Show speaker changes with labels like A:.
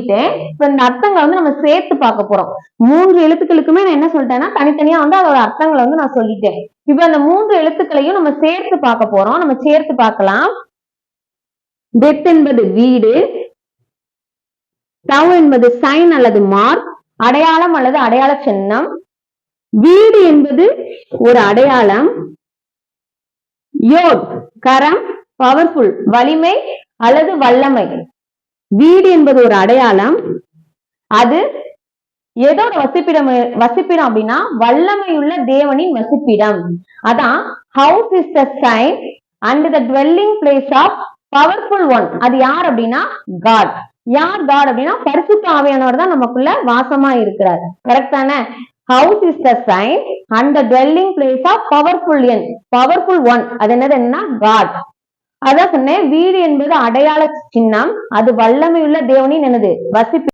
A: சொல்லிட்டேன் இப்ப இந்த அர்த்தங்களை வந்து நம்ம சேர்த்து பார்க்க போறோம். மூன்று எழுத்துக்களுக்குமே நான் என்ன சொல்லிட்டேன்னா தனித்தனியா வந்து அதோட அர்த்தங்களை வந்து நான் சொல்லிட்டேன். இப்ப அந்த மூன்று எழுத்துக்களையும் நம்ம சேர்த்து பார்க்க போறோம். நம்ம சேர்த்து பார்க்கலாம். டெத் என்பது வீடு டவ் என்பது சைன் அல்லது மார்க் அடையாளம் அல்லது அடையாள சின்னம் வீடு என்பது ஒரு அடையாளம் யோட் கரம் பவர்ஃபுல் வலிமை அல்லது வல்லமை. வீடு என்பது ஒரு அடையாளம். அது எதோட வசிப்பிடம் வசிப்பிடம் அப்படின்னா வல்லமையுள்ள தேவனின் வசிப்பிடம். அதான் house is the sign and the dwelling place of powerful one அது யார் அப்படின்னா காட் யார் காட் அப்படின்னா பரிசுத்த ஆவியானவர் தான் நமக்குள்ள வாசமா இருக்கிறார். கரெக்ட் தானே? House is the sign and the dwelling place of powerful N powerful one அது என்னது? என்னன்னா காட் அதான் சொன்னேன் வீடு என்பது அடையாள சின்னம் அது வல்லமையுள்ள தேவனின் எனது வசிப்பு.